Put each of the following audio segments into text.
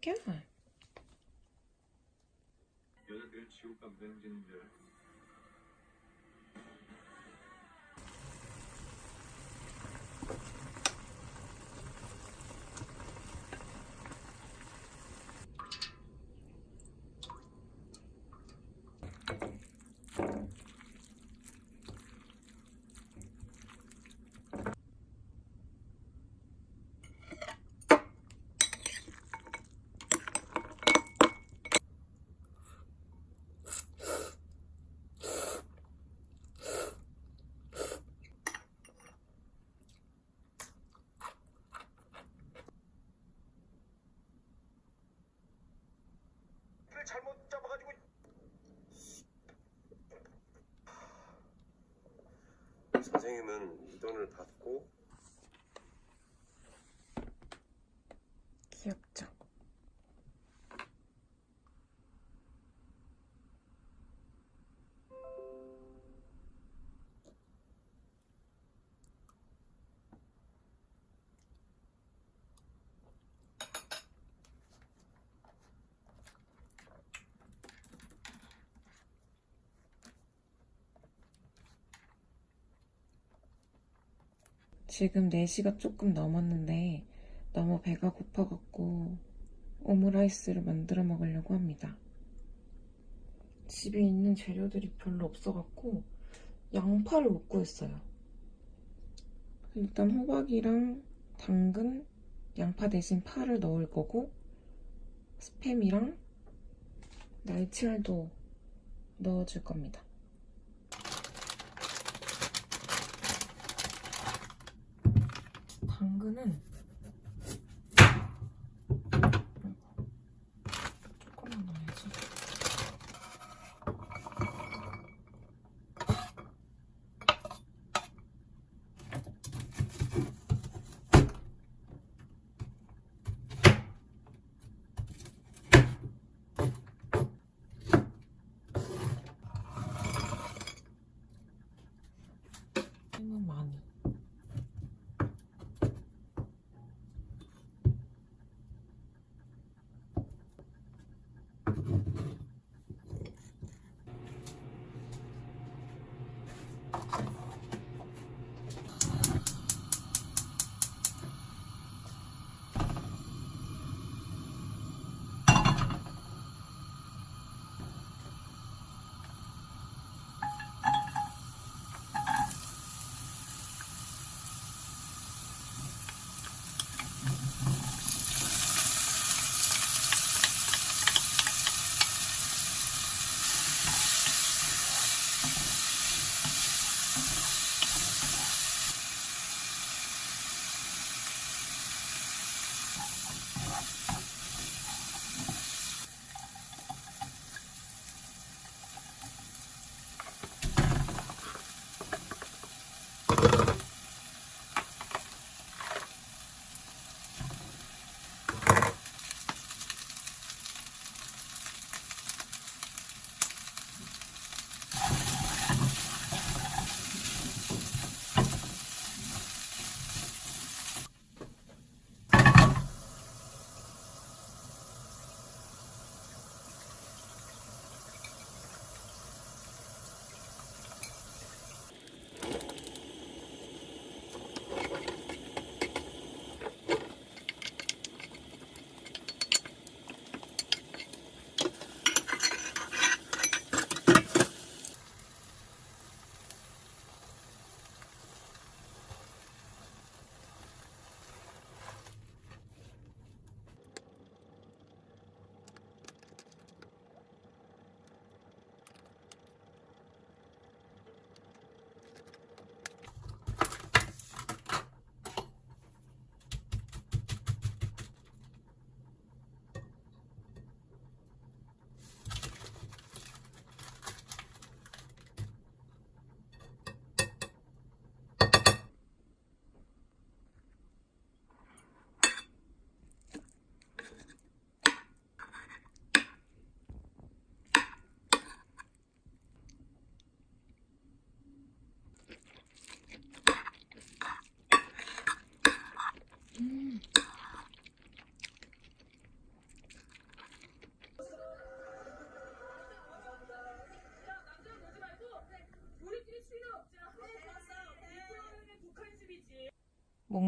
비켜. 여자들은 지옥 가면 되는 줄 알아. 를 잘못 잡아가지고 선생님은 이 돈을 받고 귀엽죠? 지금 4시가 조금 넘었는데 너무 배가 고파갖고 오므라이스를 만들어 먹으려고 합니다. 집에 있는 재료들이 별로 없어갖고 양파를 못 구했어요. 일단 호박이랑 당근, 양파 대신 파를 넣을 거고 스팸이랑 날치알도 넣어줄 겁니다. 당근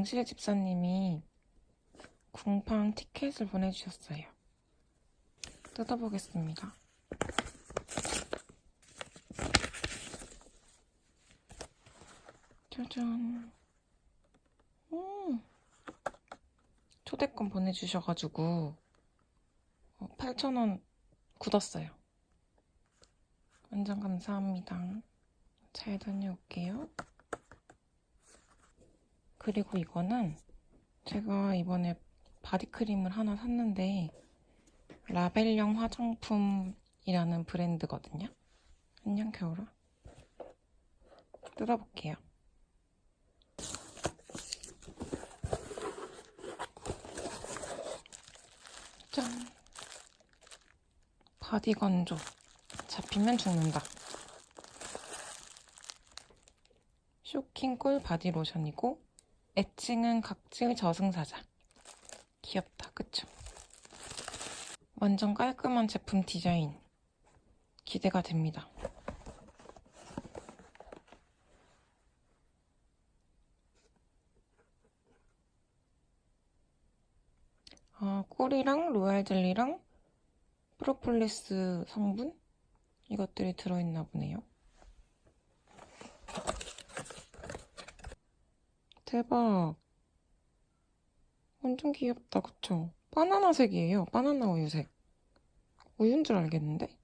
몽실 집사님이 궁팡 티켓을 보내주셨어요. 뜯어보겠습니다. 짜잔. 음. 초대권 보내주셔가지고 8,000원 굳었어요. 완전 감사합니다. 잘 다녀올게요. 그리고 이거는 제가 이번에 바디크림을 하나 샀는데 라벨령 화장품이라는 브랜드거든요. 안녕 겨울아. 뜯어볼게요. 짠. 바디 건조. 잡히면 죽는다. 쇼킹 꿀 바디 로션이고 애칭은 각질 저승사자. 귀엽다, 그쵸? 완전 깔끔한 제품 디자인. 기대가 됩니다. 아, 꿀이랑 로얄 젤리랑 프로폴리스 성분? 이것들이 들어있나 보네요. 대박. 완전 귀엽다, 그쵸? 바나나색이에요. 바나나 우유색. 우유인 줄 알겠는데?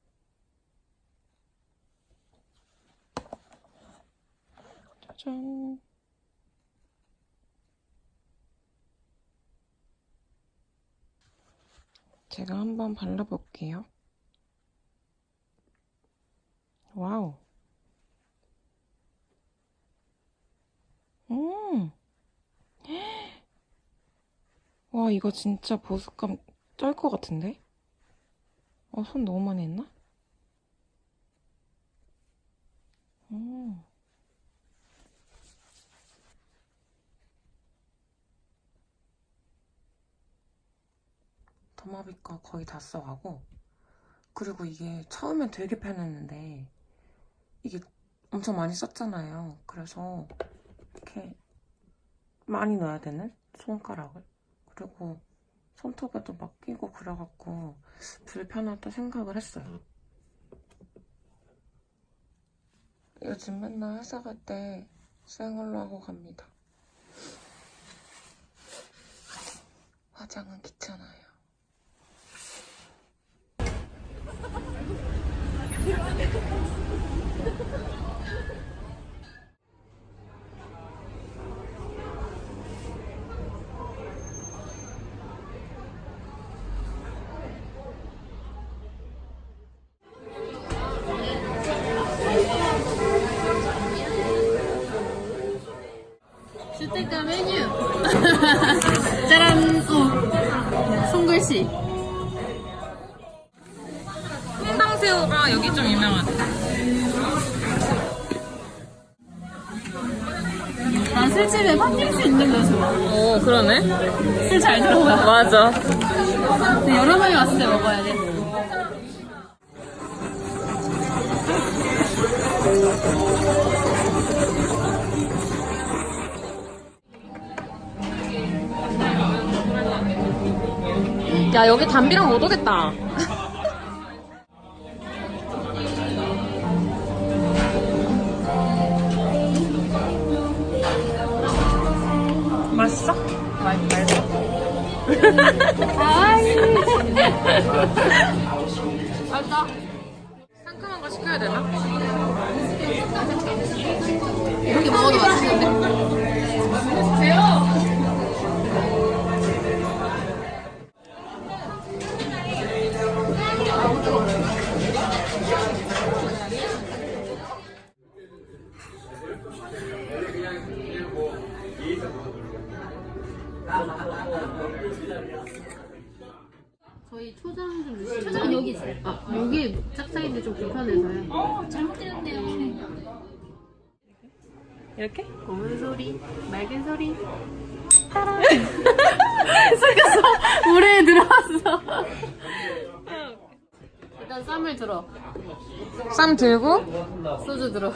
짜잔. 제가 한번 발라볼게요. 와우. 음. 와, 이거 진짜 보습감 쩔 것 같은데? 어, 손 너무 많이 했나? 음. 더마비 거 거의 다 써가고 그리고 이게 처음엔 되게 편했는데 이게 엄청 많이 썼잖아요. 그래서 이렇게 많이 넣어야 되는 손가락을 그리고 손톱에도 막 끼고 그래갖고 불편하다 생각을 했어요. 요즘 맨날 회사 갈 때 생얼로 하고 갑니다. 화장은 귀찮아요. 짜란 어 손글씨 홍당새우가 여기 좀 유명하대. 난 술집에 빠질 수 있는 거죠 오, 그러네. 술 잘 들어가 맞아. 근데 여러 명이 왔을 때 먹어야 돼 야, 여기 담비랑 못 오겠다. 맛있어? 맛, 맛있어. 맛있다 상큼한 거 시켜야 되나? 이렇게 먹어도 맛있는데 저희 초장 좀 주시면 초장 여기 있어요. 아, 여기 짝짝인데 좀 불편해서요. 어, 잘못되었네요. 이렇게? 고운 소리, 맑은 소리. 따라. 속였어. 물에 들어왔어. 일단 쌈을 들어. 쌈 들고, 소주 들어.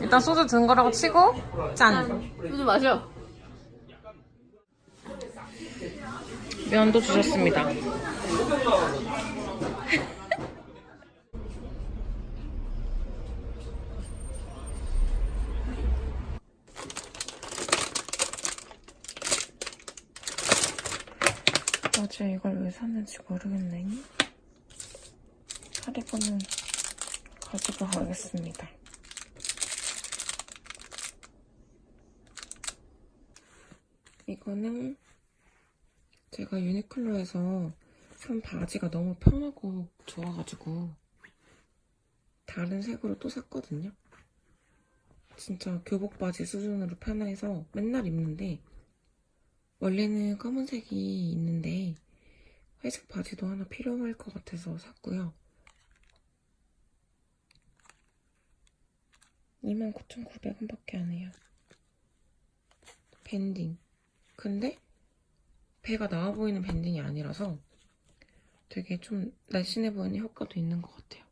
일단 소주 든 거라고 치고, 짠. 짠. 소주 마셔. 면도 주셨습니다. 어제 이걸 왜 샀는지 모르겠네. 하리보는 가지고 가겠습니다. 이거는 제가 유니클로에서 산 바지가 너무 편하고 좋아가지고 다른 색으로 또 샀거든요. 진짜 교복 바지 수준으로 편해서 맨날 입는데 원래는 검은색이 있는데 회색 바지도 하나 필요할 것 같아서 샀고요. 29,900원밖에 안 해요. 밴딩. 근데 배가 나와 보이는 밴딩이 아니라서 되게 좀 날씬해 보이는 효과도 있는 것 같아요.